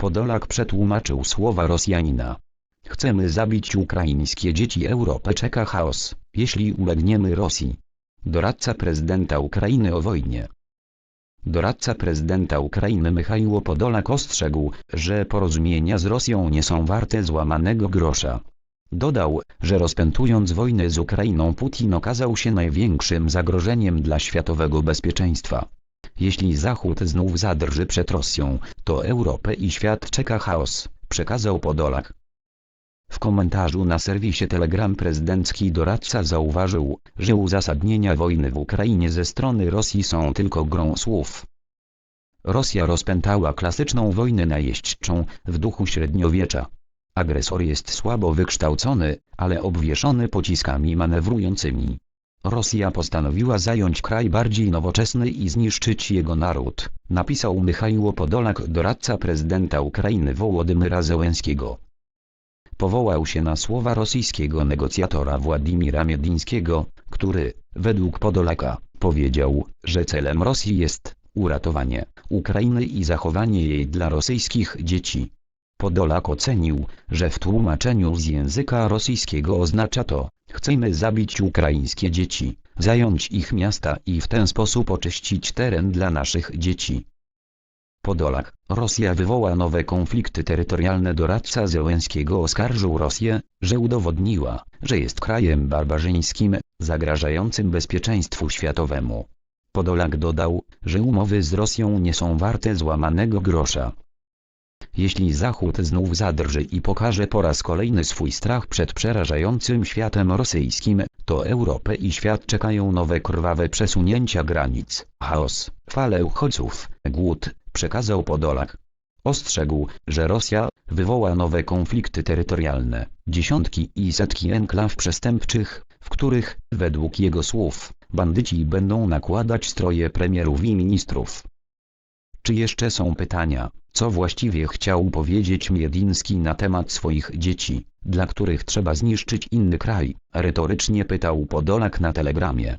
Podolak przetłumaczył słowa Rosjanina. Chcemy zabić ukraińskie dzieci Europę czeka chaos, jeśli ulegniemy Rosji. Doradca prezydenta Ukrainy o wojnie. Doradca prezydenta Ukrainy Michaiło Podolak ostrzegł, że porozumienia z Rosją nie są warte złamanego grosza. Dodał, że rozpętując wojnę z Ukrainą Putin okazał się największym zagrożeniem dla światowego bezpieczeństwa. Jeśli Zachód znów zadrży przed Rosją, to Europę i świat czeka chaos, przekazał Podolak. W komentarzu na serwisie Telegram prezydencki doradca zauważył, że uzasadnienia wojny w Ukrainie ze strony Rosji są tylko grą słów. Rosja rozpętała klasyczną wojnę najeźdźczą w duchu średniowiecza. Agresor jest słabo wykształcony, ale obwieszony pociskami manewrującymi. Rosja postanowiła zająć kraj bardziej nowoczesny i zniszczyć jego naród, napisał Michaiło Podolak doradca prezydenta Ukrainy Wołodymyra Zełenskiego. Powołał się na słowa rosyjskiego negocjatora Władimira Miedińskiego, który, według Podolaka, powiedział, że celem Rosji jest uratowanie Ukrainy i zachowanie jej dla rosyjskich dzieci. Podolak ocenił, że w tłumaczeniu z języka rosyjskiego oznacza to, chcemy zabić ukraińskie dzieci, zająć ich miasta i w ten sposób oczyścić teren dla naszych dzieci. Podolak, Rosja wywoła nowe konflikty terytorialne doradca Zełenskiego oskarżył Rosję, że udowodniła, że jest krajem barbarzyńskim, zagrażającym bezpieczeństwu światowemu. Podolak dodał, że umowy z Rosją nie są warte złamanego grosza. Jeśli Zachód znów zadrży i pokaże po raz kolejny swój strach przed przerażającym światem rosyjskim, to Europę i świat czekają nowe krwawe przesunięcia granic, chaos, fale uchodźców, głód, przekazał Podolak. Ostrzegł, że Rosja wywoła nowe konflikty terytorialne, dziesiątki i setki enklaw przestępczych, w których, według jego słów, bandyci będą nakładać stroje premierów i ministrów. Czy jeszcze są pytania, co właściwie chciał powiedzieć Miediński na temat swoich dzieci, dla których trzeba zniszczyć inny kraj? Retorycznie pytał Podolak na telegramie.